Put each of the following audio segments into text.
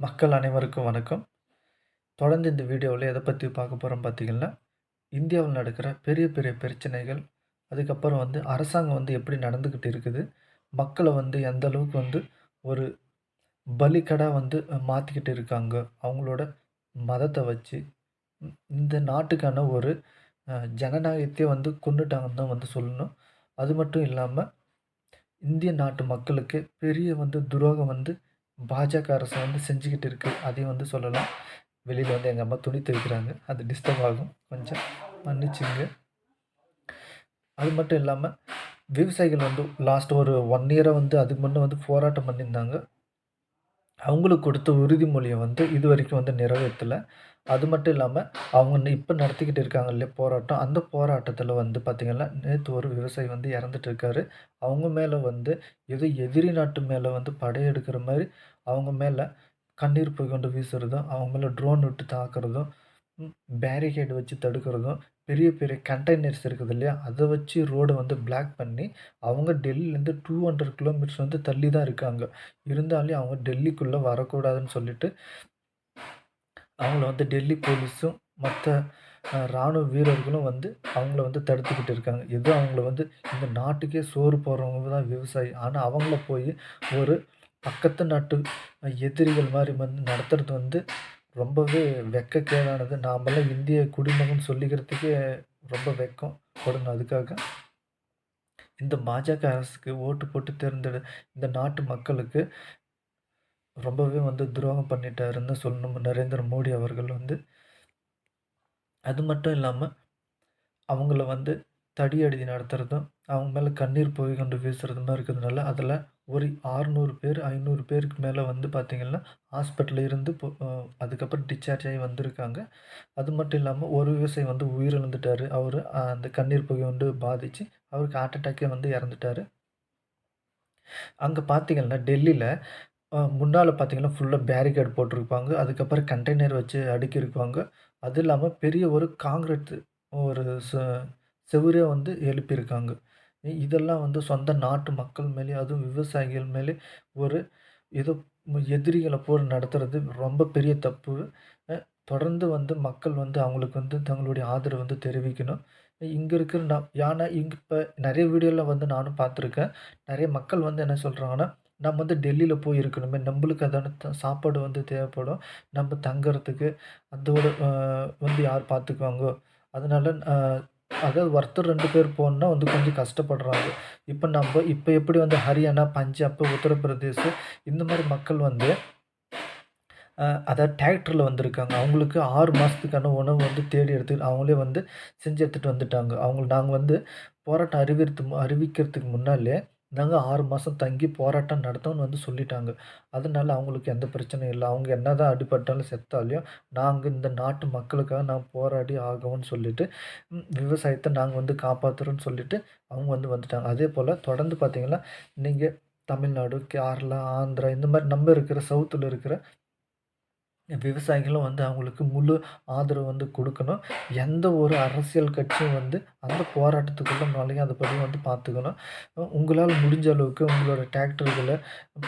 மக்கள் அனைவருக்கும் வணக்கம். தொடர்ந்து இந்த வீடியோவில் எதை பற்றி பார்க்க போகிறோம் பார்த்திங்கன்னா இந்தியாவில் நடக்கிற பெரிய பெரிய பிரச்சனைகள், அதுக்கப்புறம் வந்து அரசாங்கம் வந்து எப்படி நடந்துக்கிட்டு இருக்குது, மக்களை வந்து எந்த அளவுக்கு வந்து ஒரு பலிக்கடாக வந்து மாற்றிக்கிட்டு இருக்காங்க, அவங்களோட மதத்தை வச்சு. இந்த நாட்டுக்கான ஒரு ஜனநாயகத்தையே வந்து கொண்டுட்டாங்கன்னு தான் வந்து சொல்லணும். அது மட்டும் இல்லாமல் இந்திய நாட்டு மக்களுக்கு பெரிய வந்து துரோகம் வந்து பாஜக அரசு வந்து செஞ்சுக்கிட்டு இருக்குது அதையும் வந்து சொல்லலாம். வெளியில் வந்து எங்கள் அம்மா துணி துவைக்கிறாங்க. அது டிஸ்டர்ப் ஆகும். கொஞ்சம் மன்னிச்சுங்க. அது மட்டும் இல்லாமல் விவசாயிகள் வந்து லாஸ்ட் ஒரு ஒன் இயராக வந்து அதுக்கு முன்னே வந்து போராட்டம் பண்ணியிருந்தாங்க. அவங்களுக்கு கொடுத்த உறுதிமொழியை வந்து இது வரைக்கும் வந்து நிறைவேற்றலை. அது மட்டும் இல்லாமல் அவங்க இப்போ நடத்திக்கிட்டு இருக்காங்க இல்லையா போராட்டம். அந்த போராட்டத்தில் வந்து பார்த்திங்கன்னா நேற்று ஒரு விவசாயி வந்து இறந்துட்டு இருக்காரு. அவங்க மேலே வந்து ஏதோ எதிரி நாட்டு மேலே வந்து படையெடுக்கிற மாதிரி அவங்க மேலே கண்ணீர் போய் கொண்டு வீசுறதும் அவங்க மேலே ட்ரோன் விட்டு தாக்குறதும் பேரிகேடு வச்சு தடுக்கிறதும் பெரிய பெரிய கண்டெய்னர்ஸ் இருக்குது இல்லையா? அதை வச்சு ரோடை வந்து பிளாக் பண்ணி அவங்க டெல்லிலேருந்து டூ ஹண்ட்ரட் கிலோமீட்டர்ஸ் வந்து தள்ளி தான் இருக்காங்க. இருந்தாலும் அவங்க டெல்லிக்குள்ளே வரக்கூடாதுன்னு சொல்லிட்டு அவங்கள வந்து டெல்லி போலீஸும் மற்ற இராணுவ வீரர்களும் வந்து அவங்கள வந்து தடுத்துக்கிட்டு இருக்காங்க. எதுவும் அவங்கள வந்து இந்த நாட்டுக்கே சோறு போடுறவங்க தான் விவசாயி. ஆனால் அவங்கள போய் ஒரு பக்கத்து நாட்டு எதிரிகள் மாதிரி வந்து நடத்துறது வந்து ரொம்பவே வெட்கக்கேடானது நாமெல்லாம் இந்திய குடிமகன் சொல்லிக்கிறதுக்கே ரொம்ப வெட்கம் படணும் அதுக்காக. இந்த பாஜக அரசுக்கு ஓட்டு போட்டு தேர்ந்தெடு இந்த நாட்டு மக்களுக்கு ரொம்பவே வந்து துரோகம் பண்ணிட்டாருன்னு சொல்லணும். நரேந்திர மோடி அவர்கள் வந்து. அது மட்டும் இல்லாமல் அவங்கள வந்து தடியடி நடத்துகிறதும் அவங்க மேலே கண்ணீர் போய் கொண்டு வீசுறதுமா இருக்கிறதுனால அதில் ஒரு ஆறுநூறு பேர் ஐநூறு பேருக்கு மேலே வந்து பார்த்திங்கன்னா ஹாஸ்பிட்டலில் இருந்து அதுக்கப்புறம் டிஸ்சார்ஜ் ஆகி வந்திருக்காங்க. அது மட்டும் இல்லாமல் ஒரு விவசாயி வந்து உயிரிழந்துட்டார். அவர் அந்த கண்ணீர் புகை வந்து பாதித்து அவருக்கு ஹார்ட் அட்டாக்கே வந்து இறந்துட்டார். அங்கே பார்த்திங்கன்னா டெல்லியில் முன்னால் பார்த்தீங்கன்னா ஃபுல்லாக பேரிகேட் போட்டிருப்பாங்க. அதுக்கப்புறம் கண்டெய்னர் வச்சு அடுக்கியிருப்பாங்க. அது இல்லாமல் பெரிய ஒரு காங்கிரட் ஒரு ச செவுரே வந்து எழுப்பியிருக்காங்க. இதெல்லாம் வந்து சொந்த நாட்டு மக்கள் மேலே அதுவும் விவசாயிகள் மேலே ஒரு இது எதிரிகளை போல் நடத்துறது ரொம்ப பெரிய தப்பு. தொடர்ந்து வந்து மக்கள் வந்து அவங்களுக்கு வந்து தங்களுடைய ஆதரவு வந்து தெரிவிக்கணும். இங்கே இருக்கிற நான் யானை இங்கே இப்போ நிறைய வீடியோவில் வந்து நானும் பார்த்துருக்கேன். நிறைய மக்கள் வந்து என்ன சொல்கிறாங்கன்னா நம்ம வந்து டெல்லியில் போய் இருக்கணுமே நம்மளுக்கு அதான சாப்பாடு வந்து தேவைப்படும். நம்ம தங்குறதுக்கு அதோட வந்து யார் பார்த்துக்குவாங்கோ? அதனால் அதாவது ஒருத்தர் ரெண்டு பேர் போகணுன்னா வந்து கொஞ்சம் கஷ்டப்படுறாங்க. இப்போ நம்ம இப்போ எப்படி வந்து ஹரியானா பஞ்சாப் உத்தரப்பிரதேசம் இந்த மாதிரி மக்கள் வந்து அதாவது டிராக்டரில் வந்திருக்காங்க. அவங்களுக்கு ஆறு மாதத்துக்கான உணவு வந்து தேடி எடுத்து அவங்களே வந்து செஞ்சு எடுத்துகிட்டு வந்துட்டாங்க. அவங்க நாங்கள் வந்து போராட்டம் அறிவித்து அறிவிக்கிறதுக்கு முன்னாலே நாங்கள் ஆறு மாதம் தங்கி போராட்டம் நடத்தோம்னு வந்து சொல்லிட்டாங்க. அதனால் அவங்களுக்கு எந்த பிரச்சனையும் இல்லை. அவங்க என்ன தான் அடிபட்டாலும் செத்தாலையும் நாங்கள் இந்த நாட்டு மக்களுக்காக நான் போராடி ஆகவும்னு சொல்லிட்டு விவசாயத்தை நாங்கள் வந்து காப்பாற்றுறோன்னு சொல்லிட்டு அவங்க வந்து வந்துட்டாங்க. அதே போல் தொடர்ந்து பார்த்திங்கன்னா நீங்கள் தமிழ்நாடு கேரளா ஆந்திரா இந்த மாதிரி நம்ம இருக்கிற சவுத்தில் இருக்கிற விவசாயிகளும் வந்து அவங்களுக்கு முழு ஆதரவு வந்து கொடுக்கணும். எந்த ஒரு அரசியல் கட்சியும் வந்து அந்த போராட்டத்துக்குள்ளே நுழையாதபடி வந்து பார்த்துக்கணும். உங்களால் முடிஞ்ச அளவுக்கு உங்களோட டிராக்டர்களை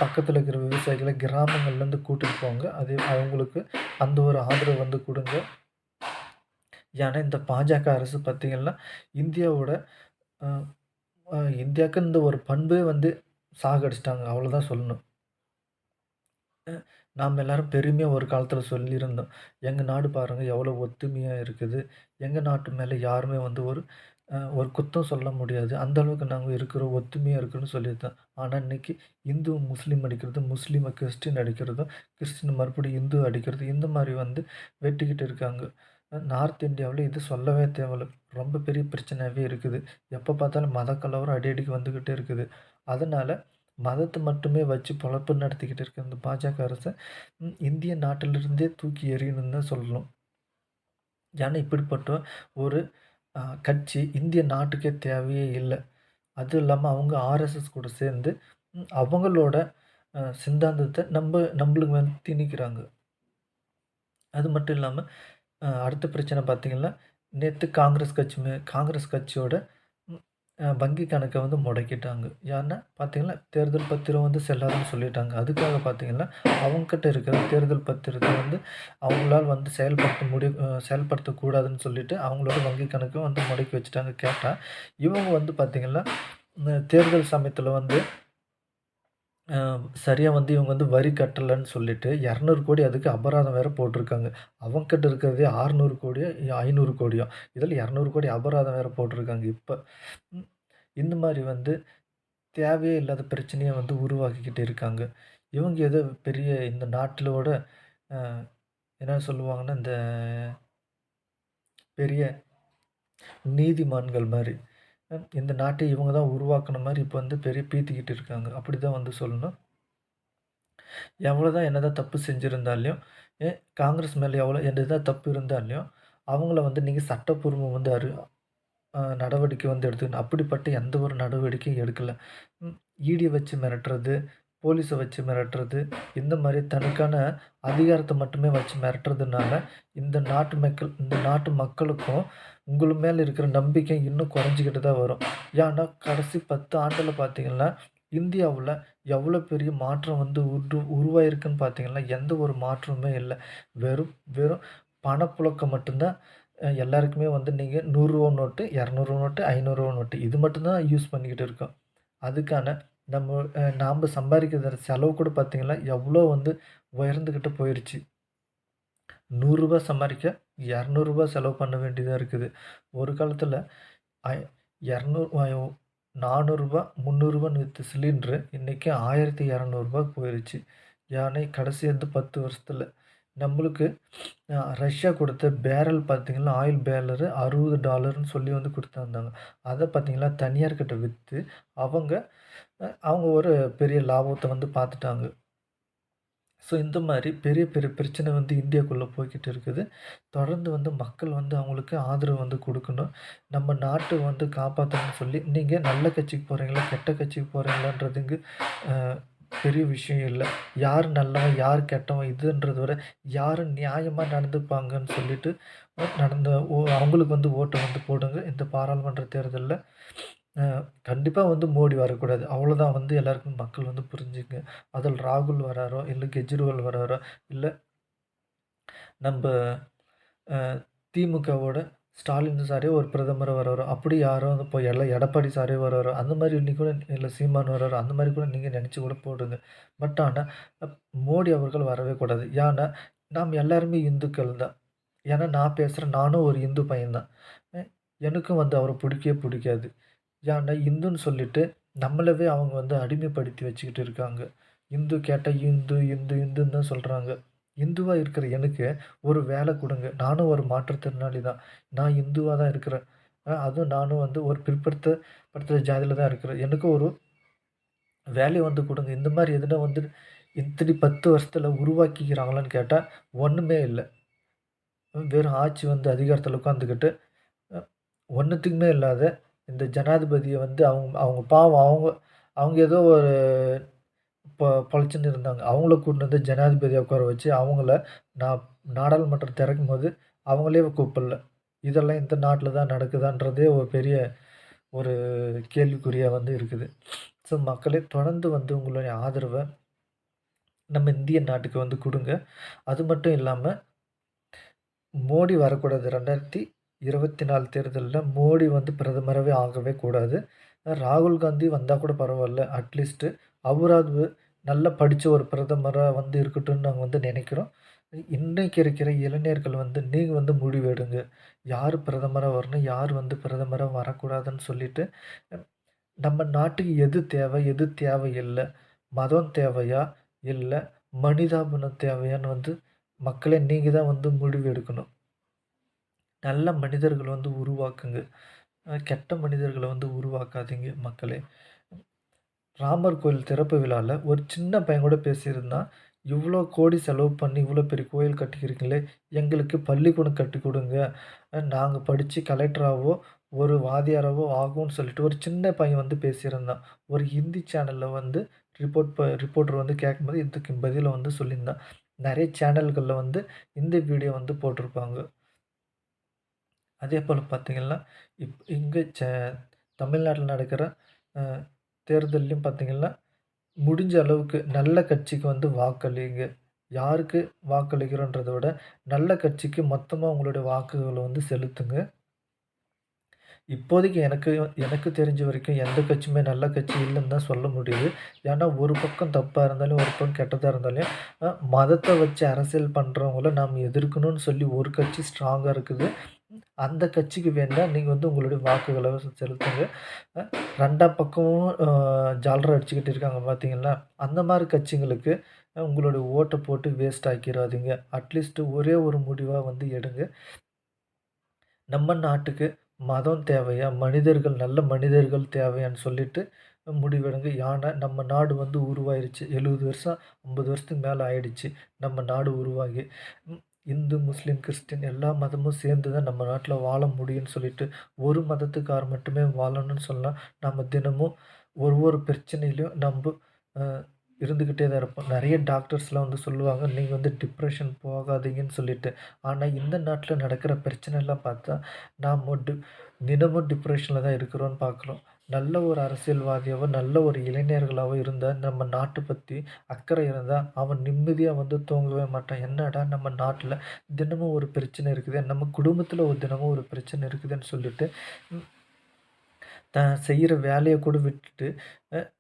பக்கத்தில் இருக்கிற விவசாயிகளை கிராமங்கள்லேருந்து கூட்டிகிட்டு போங்க. அதே அவங்களுக்கு அந்த ஒரு ஆதரவு வந்து கொடுங்க. ஏன்னா இந்த பாஜக அரசு பார்த்திங்கன்னா இந்தியாவோட இந்தியாவுக்கு இந்த ஒரு பண்பே வந்து சாகடிச்சிட்டாங்க. அவ்வளோதான் சொல்லணும். நாம் எல்லோரும் பெருமையாக ஒரு காலத்தில் சொல்லியிருந்தோம். எங்கள் நாடு பாருங்கள் எவ்வளோ ஒத்துமையாக இருக்குது. எங்கள் நாட்டு மேலே யாருமே வந்து ஒரு ஒரு குத்தம் சொல்ல முடியாது. அந்த அளவுக்கு நாங்கள் இருக்கிறோம் ஒத்துமையாக இருக்குன்னு சொல்லியிருந்தோம். ஆனால் இன்றைக்கி இந்து முஸ்லீம் அடிக்கிறது முஸ்லீமை கிறிஸ்டின் அடிக்கிறதும் கிறிஸ்டின் மறுபடியும் இந்து அடிக்கிறது இந்த மாதிரி வந்து வெட்டிக்கிட்டு இருக்காங்க. நார்த் இந்தியாவில் இது சொல்லவே தேவையில்ல. ரொம்ப பெரிய பிரச்சனையாகவே இருக்குது. எப்போ பார்த்தாலும் மத கலவரம் அடி அடிக்கு வந்துக்கிட்டே இருக்குது. அதனால் மதத்தை மட்டுமே வச்சு பொழப்பு நடத்திக்கிட்டு இருக்க இந்த பாஜக அரசை இந்திய நாட்டிலிருந்தே தூக்கி எறியணும்னு தான் சொல்லணும். ஏன்னா இப்படிப்பட்ட ஒரு கட்சி இந்திய நாட்டுக்கே தேவையே இல்லை. அதுவும் இல்லாமல் அவங்க ஆர்எஸ்எஸ் கூட சேர்ந்து அவங்களோட சித்தாந்தத்தை நம்ம நம்மளுக்கு வந்து திணிக்கிறாங்க. அது மட்டும் இல்லாமல் அடுத்த பிரச்சனை பார்த்திங்கன்னா நேற்று காங்கிரஸ் கட்சி காங்கிரஸ் கட்சியோட வங்கி கணக்கை வந்து முடக்கிட்டாங்க. ஏன்னா பார்த்தீங்கன்னா, தேர்தல் பத்திரம் வந்து செல்லாதுன்னு சொல்லிட்டாங்க. அதுக்காக பார்த்தீங்கன்னா, அவங்கக்கிட்ட இருக்கிற தேர்தல் பத்திரத்தை வந்து அவங்களால் வந்து செயல்படுத்த முடி செயல்படுத்தக்கூடாதுன்னு சொல்லிட்டு, அவங்களோட வங்கி கணக்கை வந்து முடக்கி வச்சுட்டாங்க. கேட்டால் இவங்க வந்து பார்த்தீங்கன்னா, தேர்தல் சமயத்தில் வந்து சரியாக வந்து இவங்க வந்து வரி கட்டலைன்னு சொல்லிட்டு 200,00,00,000 அதுக்கு அபராதம் வேறு போட்டிருக்காங்க. அவங்ககிட்ட இருக்கிறதே ஆறநூறு கோடியோ ஐநூறு கோடியோ இதில் இரநூறு கோடி அபராதம் வேற போட்டிருக்காங்க இப்போ இந்த மாதிரி வந்து தேவையே இல்லாத பிரச்சனையை வந்து உருவாக்கிக்கிட்டு இருக்காங்க. இவங்க ஏதோ பெரிய இந்த நாட்டிலோட என்ன சொல்லுவாங்கன்னா, இந்த பெரிய நீதிமான்கள் மாதிரி இந்த நாட்டை இவங்க தான் உருவாக்கின மாதிரி இப்போ வந்து பெரிய பீத்திக்கிட்டு இருக்காங்க. அப்படி தான் வந்து சொல்லணும். எவ்வளோதான் என்னதான் தப்பு செஞ்சுருந்தாலையும் ஏ காங்கிரஸ் மேலே எவ்வளோ என்னதான் தப்பு இருந்தாலையும் அவங்கள வந்து நீங்கள் சட்டப்பூர்வம் வந்து அரு நடவடிக்கை வந்து எடுத்துக்கணும். அப்படிப்பட்ட எந்த ஒரு நடவடிக்கையும் எடுக்கலை ஈடி வச்சு மிரட்டுறது, போலீஸை வச்சு மிரட்டுறது, இந்த மாதிரி தனக்கான அதிகாரத்தை மட்டுமே வச்சு மிரட்டுறதுனால, இந்த நாட்டு மக்கள் இந்த நாட்டு மக்களுக்கும் உங்கள் மேலே இருக்கிற நம்பிக்கை இன்னும் குறைஞ்சிக்கிட்டு தான் வரும். ஏன்னா, கடைசி பத்து ஆண்டில் பார்த்தீங்கன்னா, இந்தியாவில் எவ்வளோ பெரிய மாற்றம் வந்து உரு உருவாயிருக்குன்னு பார்த்தீங்கன்னா, எந்த ஒரு மாற்றமுமே இல்லை வெறும் வெறும் பணப்புழக்கம் மட்டும்தான் எல்லாருக்குமே வந்து நீங்கள் நூறுரூவா நோட்டு, இரநூறுவா நோட்டு, ஐநூறுரூவா நோட்டு இது மட்டும்தான் யூஸ் பண்ணிக்கிட்டு இருக்கோம். அதுக்கான நம்ம நாம் சம்பாதிக்கிற செலவு கூட பார்த்திங்கன்னா எவ்வளோ வந்து உயர்ந்துக்கிட்டு போயிடுச்சு நூறுரூபா சம்பாதிக்க இரநூறுபா செலவு பண்ண வேண்டியதாக இருக்குது. ஒரு காலத்தில ஐ 200 அ ரூ. 400 ரூ. 300 வித்த சிலிண்டரு இன்னைக்கு ரூ. 1200 போயிருச்சு. ஏன்னா, கடைசி வந்து பத்து வருஷத்தில் நம்மளுக்கு ரஷ்யா கொடுத்த பேரல் பார்த்தீங்கன்னா, ஆயில் பேரலரு அறுபது டாலர்னு சொல்லி வந்து கொடுத்துருந்தாங்க அதை பார்த்திங்கன்னா தனியார்கிட்ட விற்று அவங்க அவங்க ஒரு பெரிய லாபத்தை வந்து பார்த்துட்டாங்க. ஸோ, இந்த மாதிரி பெரிய பெரிய பிரச்சனை வந்து இந்தியாக்குள்ளே போய்கிட்டு இருக்குது. தொடர்ந்து வந்து மக்கள் வந்து அவங்களுக்கு ஆதரவு வந்து கொடுக்கணும் நம்ம நாட்டை வந்து காப்பாற்றணும்னு சொல்லி நீங்கள் நல்ல கட்சிக்கு போகிறீங்களா கெட்ட கட்சிக்கு போகிறீங்களான்றதுங்க பெரிய விஷயம் இல்லை யார் நல்லவன், யார் கெட்டவன் இதுன்றத விட, யார் நியாயமாக நடந்துப்பாங்கன்னு சொல்லிட்டு நடந்த ஓ அவங்களுக்கு வந்து ஓட்டை வந்து போடுங்க. இந்த பாராளுமன்ற தேர்தலில் கண்டிப்பாக வந்து மோடி வரக்கூடாது. அவ்வளோதான் வந்து எல்லாருக்கும் மக்கள் வந்து புரிஞ்சுங்க அதில் ராகுல் வராரோ, இல்லை கெஜ்ரிவால் வராரோ, இல்லை நம்ம திமுகவோட ஸ்டாலின் சாரே ஒரு பிரதமர் வராரோ, அப்படி யாரோ இப்போ எல்லாம் எடப்பாடி சாரே வராரோ, அந்த மாதிரி இன்றைக்கி கூட இல்லை சீமான் வராரோ, அந்த மாதிரி கூட நீங்கள் நினச்சி கூட போடுங்க. பட் ஆனால் மோடி அவர்கள் வரவே கூடாது. ஏன்னா, நாம் எல்லாருமே இந்துக்கள் தான். ஏன்னா, நான் பேசுகிறேன் நானும் ஒரு இந்து பையன்தான் எனக்கும் வந்து அவரை பிடிக்கவே பிடிக்காது ஏன்னா, இந்துன்னு சொல்லிட்டு நம்மளவே அவங்க வந்து அடிமைப்படுத்தி வச்சுக்கிட்டு இருக்காங்க. இந்து கேட்டால் இந்து, இந்து, இந்துன்னு தான் சொல்கிறாங்க இந்துவாக இருக்கிற எனக்கு ஒரு வேலை கொடுங்க நானும் ஒரு மாற்றுத்திறனாளி தான். நான் இந்துவாக தான் இருக்கிறேன். அதுவும் நானும் வந்து ஒரு பிற்படுத்த படுத்த தான் இருக்கிறேன். எனக்கு ஒரு வேலையை வந்து கொடுங்க இந்த மாதிரி எதுனா வந்து இத்தனை 10 வருஷத்துல உருவாக்கிக்கிறாங்களான்னு கேட்டால் ஒன்றுமே இல்லை வெறும் ஆட்சி வந்து அதிகாரத்தில் உட்காந்துக்கிட்டு, ஒன்றுத்துக்குமே இல்லாத இந்த ஜனாதிபதியை வந்து அவங்க அவங்க பாவம் அவங்க அவங்க ஏதோ ஒரு பொ பொழச்சுன்னு இருந்தாங்க. அவங்கள கூட்டின்னு வந்து ஜனாதிபதியாக உட்கார வச்சு, அவங்கள நான் நாடாளுமன்றம் திறக்கும் போது அவங்களே கூப்பிடல. இதெல்லாம் இந்த நாட்டில் தான் நடக்குதான்றதே ஒரு பெரிய ஒரு கேள்விக்குறியாக வந்து இருக்குது. ஸோ, மக்களே தொடர்ந்து வந்து உங்களுடைய ஆதரவை நம்ம இந்திய நாட்டுக்கு வந்து கொடுங்க அது மட்டும் இல்லாமல் மோடி வரக்கூடாது. ரெண்டாயிரத்தி இருபத்தி நாலு தேர்தலில் மோடி வந்து பிரதமரவே ஆகவே கூடாது. ராகுல் காந்தி வந்தால் கூட பரவாயில்ல அட்லீஸ்ட்டு அவராவது நல்லா படித்த ஒரு பிரதமராக வந்து இருக்கட்டும்னு நாங்கள் வந்து நினைக்கிறோம் இன்றைக்கு இருக்கிற இளைஞர்கள் வந்து நீங்கள் வந்து முடிவு யார் பிரதமராக வரணும், யார் வந்து பிரதமராக வரக்கூடாதுன்னு சொல்லிட்டு, நம்ம நாட்டுக்கு எது தேவை, எது தேவை இல்லை மதம் தேவையா, இல்லை மனிதாபிமானம் தேவையான்னு வந்து மக்களை நீங்கள் தான் வந்து முடிவு எடுக்கணும். நல்ல மனிதர்களை வந்து உருவாக்குங்க. கெட்ட மனிதர்களை வந்து உருவாக்காதீங்க மக்களே. ராமர் கோயில் திறப்பு விழாவில் ஒரு சின்ன பையன் கூட பேசியிருந்தான். இவ்வளோ கோடி செலவு பண்ணி இவ்வளோ பெரிய கோயில் கட்டிக்கிறீங்களே எங்களுக்கு பள்ளிக்கூடம் கட்டிக் கொடுங்க நாங்கள் படித்து கலெக்டராகவோ ஒரு வாத்தியாராவோ ஆகும்னு சொல்லிட்டு ஒரு சின்ன பையன் வந்து பேசியிருந்தான். ஒரு ஹிந்தி சேனலில் வந்து ரிப்போர்ட் ப ரிப்போர்ட்டர் வந்து கேட்கும்போது இதுக்கு பதில வந்து சொல்லியிருந்தான். நிறைய சேனல்களில் வந்து இந்த வீடியோ வந்து போட்டிருப்பாங்க. அதே போல் பார்த்தீங்கன்னா, இப் இங்கே ச தமிழ்நாட்டில் நடக்கிற தேர்தல்லையும் பார்த்திங்கன்னா முடிஞ்ச அளவுக்கு நல்ல கட்சிக்கு வந்து வாக்களிங்க. யாருக்கு வாக்களிக்கிறோன்றத விட, நல்ல கட்சிக்கு மொத்தமாக உங்களுடைய வாக்குகளை வந்து செலுத்துங்க. இப்போதைக்கு எனக்கு எனக்கு தெரிஞ்ச வரைக்கும் எந்த கட்சியுமே நல்ல கட்சி இல்லைன்னு தான் சொல்ல முடியுது. ஏன்னா, ஒரு பக்கம் தப்பாக இருந்தாலும், ஒரு பக்கம் கெட்டதாக இருந்தாலும், மதத்தை வச்சு அரசியல் பண்ணுறவங்கள நாம் எதிர்க்கணும்னு சொல்லி ஒரு கட்சி ஸ்ட்ராங்காக இருக்குது. அந்த கட்சிக்கு வேண்டாம் நீங்கள் வந்து உங்களுடைய வாக்குகளை செலுத்துங்க. ரெண்டாம் பக்கமும் அ அடிச்சுக்கிட்டு இருக்காங்க பார்த்தீங்களா? அந்த மாதிரி கட்சிங்களுக்கு உங்களுடைய ஓட்டை போட்டு வேஸ்ட் ஆக்கிடாதீங்க அட்லீஸ்ட்டு ஒரே ஒரு முடிவாக வந்து எடுங்க. நம்ம நாட்டுக்கு மதம் தேவையா? மனிதர்கள் நல்ல மனிதர்கள் தேவையான்னு சொல்லிட்டு முடிவெடுங்க. யானை நம்ம நாடு வந்து உருவாயிருச்சு. 70 வருஷம், 50 வருஷத்துக்கு மேலே ஆயிடுச்சு. நம்ம நாடு உருவாகி. இந்து, முஸ்லீம், கிறிஸ்டின் எல்லா மதமும் சேர்ந்து தான் நம்ம நாட்டில் வாழ முடியும்னு சொல்லிட்டு, ஒரு மதத்துக்கார் மட்டுமே வாழணும்னு சொல்லலாம் நம்ம தினமும் ஒரு ஒரு பிரச்சனையிலையும் நம்ம இருந்துக்கிட்டே தான் இருப்போம். நிறைய டாக்டர்ஸ்லாம் வந்து சொல்லுவாங்க, நீங்கள் வந்து டிப்ரெஷன் போகாதீங்கன்னு சொல்லிட்டு. ஆனால் இந்த நாட்டில் நடக்கிற பிரச்சனைலாம் பார்த்தா, நாம் டி தினமும் டிப்ரெஷனில் தான் இருக்கிறோன்னு பார்க்குறோம். நல்ல ஒரு அரசியல்வாதியாகவோ நல்ல ஒரு இளைஞர்களாகவோ இருந்தால் நம்ம நாட்டை பற்றி அக்கறை இருந்தால் அவன் நிம்மதியாக வந்து தூங்கவே மாட்டான். என்னடா நம்ம நாட்டில் தினமும் ஒரு பிரச்சனை இருக்குது நம்ம குடும்பத்தில் ஒரு தினமும் ஒரு பிரச்சனை இருக்குதுன்னு சொல்லிட்டு, தான் செய்கிற வேலையை கூட விட்டுட்டு,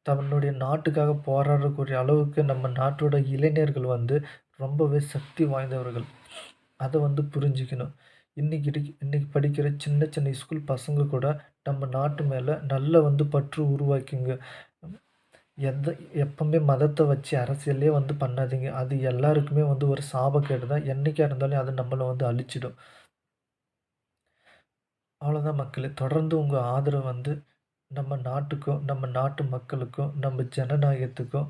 தன்னுடைய நாட்டுக்காக போராடக்கூடிய அளவுக்கு நம்ம நாட்டோட இளைஞர்கள் வந்து ரொம்பவே சக்தி வாய்ந்தவர்கள். அதை வந்து புரிஞ்சுக்கணும். இன்னைக்கு இடிக் இன்னைக்கு படிக்கிற சின்ன சின்ன ஸ்கூல் பசங்க கூட நம்ம நாட்டு மேலே நல்ல வந்து பற்று உருவாக்கிங்க. எந்த எப்பவுமே மதத்தை வச்சு அரசியலே வந்து பண்ணாதீங்க. அது எல்லாருக்குமே வந்து ஒரு சாபக்கேடு தான். என்றைக்காக இருந்தாலும் அது நம்மளை வந்து அழிச்சிடும். அவ்வளோதான் மக்களே. தொடர்ந்து உங்கள் ஆதரவு வந்து நம்ம நாட்டுக்கும், நம்ம நாட்டு மக்களுக்கும், நம்ம ஜனநாயகத்துக்கும்,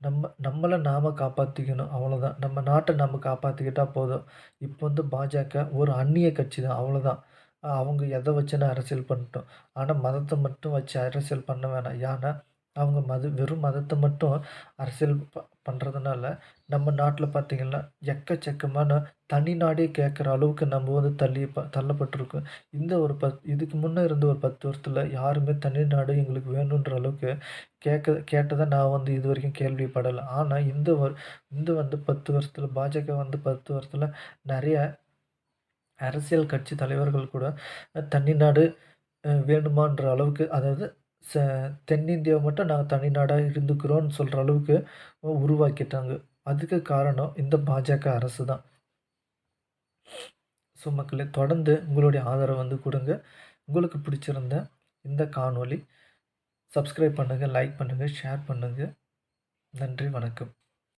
நம்ம நம்மளை நாம் காப்பாற்றிக்கணும் அவ்வளோதான். நம்ம நாட்டை நம்ம காப்பாற்றிக்கிட்டால் போதும். இப்போ வந்து பாஜக ஒரு அந்நிய கட்சி தான். அவ்வளோதான். அவங்க எதை வச்சுனா அரசியல் பண்ணட்டும். ஆனால் மதத்தை மட்டும் வச்சு அரசியல் பண்ண வேணாம். ஏன்னா, அவங்க மத வெறும் மதத்தை மட்டும் அரசியல் ப பண்ணுறதுனால நம்ம நாட்டில் பார்த்திங்கன்னா எக்கச்சக்கமான தனி நாடே கேட்குற அளவுக்கு நம்ம வந்து தள்ளி ப தள்ளப்பட்டிருக்கோம். இந்த ஒரு பத் இதுக்கு முன்னே இருந்த ஒரு பத்து வருஷத்தில் யாருமே தனி நாடு எங்களுக்கு வேணுன்ற அளவுக்கு கேட்க கேட்டதை நான் வந்து இது வரைக்கும் கேள்விப்படலை. ஆனால் இந்த ஒரு இந்த வந்து பத்து வருஷத்தில் பாஜக வந்து பத்து வருஷத்தில் நிறைய அரசியல் கட்சி தலைவர்கள் கூட தனி நாடு வேணுமான்ற அளவுக்கு அதாவது ச தென்னிந்தியாவை மட்டும் நாங்கள் தனிநாடாக இருந்துக்கிறோம்னு சொல்கிற அளவுக்கு உருவாக்கிட்டாங்க. அதுக்கு காரணம் இந்த பாஜக அரசு தான். ஸோ மக்களே தொடர்ந்து உங்களுடைய ஆதரவு வந்து கொடுங்க உங்களுக்கு பிடிச்சிருந்த இந்த காணொளி சப்ஸ்கிரைப் பண்ணுங்கள் லைக் பண்ணுங்கள் ஷேர் பண்ணுங்கள் நன்றி, வணக்கம்.